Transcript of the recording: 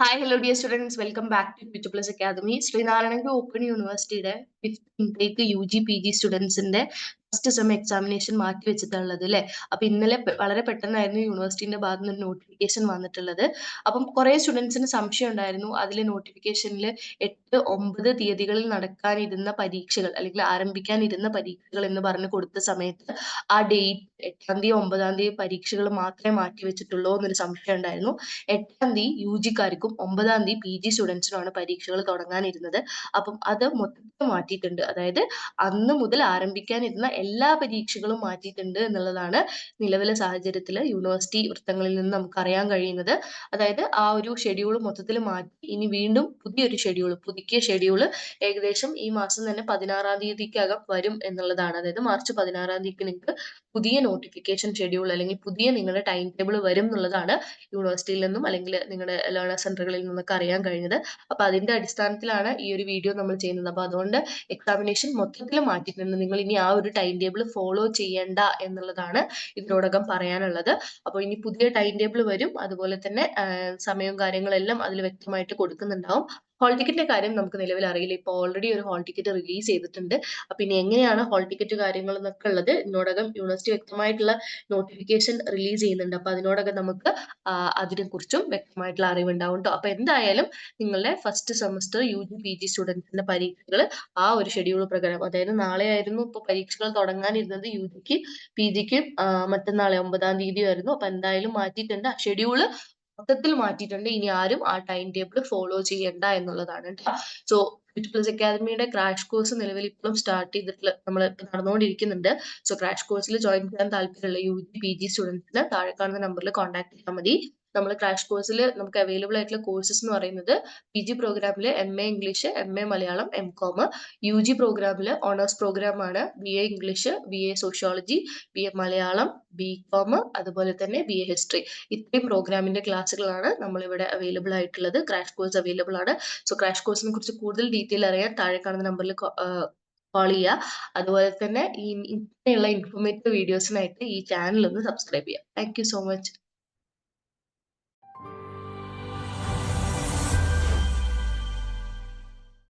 Hi hello dear students welcome back to Twitter Plus Academy Sreenarayana Guru open യൂണിവേഴ്സിറ്റിയുടെ fifth intake U G P G സ്റ്റുഡൻസിന്റെ first sem examination മാറ്റി വെച്ചിട്ടുള്ളത് അല്ലേ? അപ്പൊ ഇന്നലെ വളരെ പെട്ടെന്നായിരുന്നു യൂണിവേഴ്സിറ്റിന്റെ ഭാഗത്ത് നിന്ന് നോട്ടിഫിക്കേഷൻ വന്നിട്ടുള്ളത്. അപ്പം കുറെ സ്റ്റുഡൻസിന് സംശയം ഉണ്ടായിരുന്നു. അതിലെ നോട്ടിഫിക്കേഷനിൽ എട്ട് ഒമ്പത് തീയതികളിൽ നടക്കാനിരുന്ന പരീക്ഷകൾ അല്ലെങ്കിൽ ആരംഭിക്കാനിരുന്ന പരീക്ഷകൾ എന്ന് പറഞ്ഞ് കൊടുത്ത സമയത്ത് ആ ഡേറ്റ് എട്ടാം തീയതി ഒമ്പതാം തീയതി പരീക്ഷകൾ മാത്രമേ മാറ്റി വെച്ചിട്ടുള്ളൂ എന്നൊരു സംശയം ഉണ്ടായിരുന്നു. എട്ടാം തീയതി യു ജിക്കാർക്കും ഒമ്പതാം തീയതി പി ജി സ്റ്റുഡൻസിനുമാണ് പരീക്ഷകൾ തുടങ്ങാനിരുന്നത്. അപ്പം അത് മൊത്തം മാറ്റിയിട്ടുണ്ട്. അതായത് അന്ന് മുതൽ ആരംഭിക്കാനിരുന്ന എല്ലാ പരീക്ഷകളും മാറ്റിയിട്ടുണ്ട് എന്നുള്ളതാണ് നിലവിലെ സാഹചര്യത്തിൽ യൂണിവേഴ്സിറ്റി വൃത്തങ്ങളിൽ നിന്ന് നമുക്ക് അറിയാൻ കഴിയുന്നത്. അതായത് ആ ഒരു ഷെഡ്യൂൾ മൊത്തത്തിൽ മാറ്റി ഇനി വീണ്ടും പുതിയൊരു ഷെഡ്യൂൾ പുതുക്കിയ ഷെഡ്യൂൾ ഏകദേശം ഈ മാസം തന്നെ പതിനാറാം തീയതിക്കകം വരും എന്നുള്ളതാണ്. അതായത് മാർച്ച് പതിനാറാം തീയതിക്ക് നിങ്ങൾക്ക് പുതിയ നോട്ടിഫിക്കേഷൻ ഷെഡ്യൂൾ അല്ലെങ്കിൽ പുതിയ നിങ്ങളുടെ ടൈം ടേബിൾ വരും എന്നുള്ളതാണ് യൂണിവേഴ്സിറ്റിയിൽ നിന്നും അല്ലെങ്കിൽ നിങ്ങളുടെ ലേണർ സെന്ററുകളിൽ നിന്നൊക്കെ അറിയാൻ കഴിഞ്ഞത് അപ്പൊ അതിന്റെ അടിസ്ഥാനത്തിലാണ് ഈ ഒരു വീഡിയോ നമ്മൾ ചെയ്യുന്നത്. അപ്പൊ അതുകൊണ്ട് എക്സാമിനേഷൻ മൊത്തത്തിൽ മാറ്റിയിട്ടുണ്ട്. നിങ്ങൾ ഇനി ആ ഒരു ടൈം ടേബിൾ ഫോളോ ചെയ്യേണ്ട എന്നുള്ളതാണ് ഇതിനോടകം പറയാനുള്ളത്. അപ്പോൾ ഇനി പുതിയ ടൈം ടേബിൾ വരും. അതുപോലെ തന്നെ സമയവും കാര്യങ്ങളെല്ലാം അതിൽ വ്യക്തമായിട്ട് കൊടുക്കുന്നുണ്ടാവും. ഹോൾ ടിക്കറ്റിന്റെ കാര്യം നമുക്ക് നിലവിൽ അറിയില്ല. ഇപ്പോൾ ഓൾറെഡി ഒരു ഹോൾ ടിക്കറ്റ് റിലീസ് ചെയ്തിട്ടുണ്ട്. അപ്പൊ ഇനി എങ്ങനെയാണ് ഹോൾ ടിക്കറ്റ് കാര്യങ്ങൾ എന്നൊക്കെ ഉള്ളത് ഇതിനോടകം യൂണിവേഴ്സിറ്റി വ്യക്തമായിട്ടുള്ള നോട്ടിഫിക്കേഷൻ റിലീസ് ചെയ്യുന്നുണ്ട്. അപ്പൊ അതിനോടകം നമുക്ക് അതിനെക്കുറിച്ചും വ്യക്തമായിട്ടുള്ള അറിവുണ്ടാവും കേട്ടോ അപ്പൊ എന്തായാലും നിങ്ങളുടെ first semester U G P G സ്റ്റുഡൻസിന്റെ പരീക്ഷകൾ ആ ഒരു ഷെഡ്യൂൾ പ്രകാരം അതായത് നാളെ ആയിരുന്നു ഇപ്പൊ പരീക്ഷകൾ തുടങ്ങാനിരുന്നത് യു ജിക്ക് പി ജിക്ക് മറ്റന്നാളെ ഒമ്പതാം തീയതി ആയിരുന്നു അപ്പൊ എന്തായാലും മാറ്റിയിട്ടുണ്ട്. ആ ഷെഡ്യൂൾ മൊത്തത്തിൽ മാറ്റിയിട്ടുണ്ട്. ഇനി ആരും ആ ടൈം ടേബിൾ ഫോളോ ചെയ്യണ്ട എന്നുള്ളതാണ് സോ പ്ലസ് അക്കാദമിയുടെ ക്രാഷ് കോഴ്സ് നിലവിൽ ഇപ്പോഴും സ്റ്റാർട്ട് ചെയ്തിട്ടുള്ള നമ്മൾ നടന്നുകൊണ്ടിരിക്കുന്നുണ്ട് സോ ക്രാഷ് കോഴ്സിൽ ജോയിൻ ചെയ്യാൻ താല്പര്യമുള്ള യു ജി പി ജി സ്റ്റുഡൻസിന് താഴെ കാണുന്ന നമ്പറിൽ കോൺടാക്ട് ചെയ്താൽ മതി. നമ്മൾ ക്രാഷ് കോഴ്സിൽ നമുക്ക് അവൈലബിൾ ആയിട്ടുള്ള കോഴ്സസ് എന്ന് പറയുന്നത് പി ജി പ്രോഗ്രാമിൽ M A English M A Malayalam M com U G പ്രോഗ്രാമിൽ ഓണേഴ്സ് പ്രോഗ്രാമാണ് B A English B A sociology B A Malayalam B com അതുപോലെ തന്നെ ബി എ ഹിസ്റ്ററി ഇത്രയും പ്രോഗ്രാമിന്റെ ക്ലാസ്സുകളാണ് നമ്മളിവിടെ അവൈലബിൾ ആയിട്ടുള്ളത്. ക്രാഷ് കോഴ്സ് അവൈലബിൾ ആണ്. സോ ക്രാഷ് കോഴ്സിനെ കുറിച്ച് കൂടുതൽ ഡീറ്റെയിൽ അറിയാൻ താഴെ കാണുന്ന നമ്പറിൽ കോൾ ചെയ്യുക. അതുപോലെ തന്നെ ഈ ഇങ്ങനെയുള്ള ഇൻഫോർമേറ്റീവ് വീഡിയോസിനായിട്ട് ഈ ചാനൽ ഒന്ന് സബ്സ്ക്രൈബ് ചെയ്യുക. Thank so much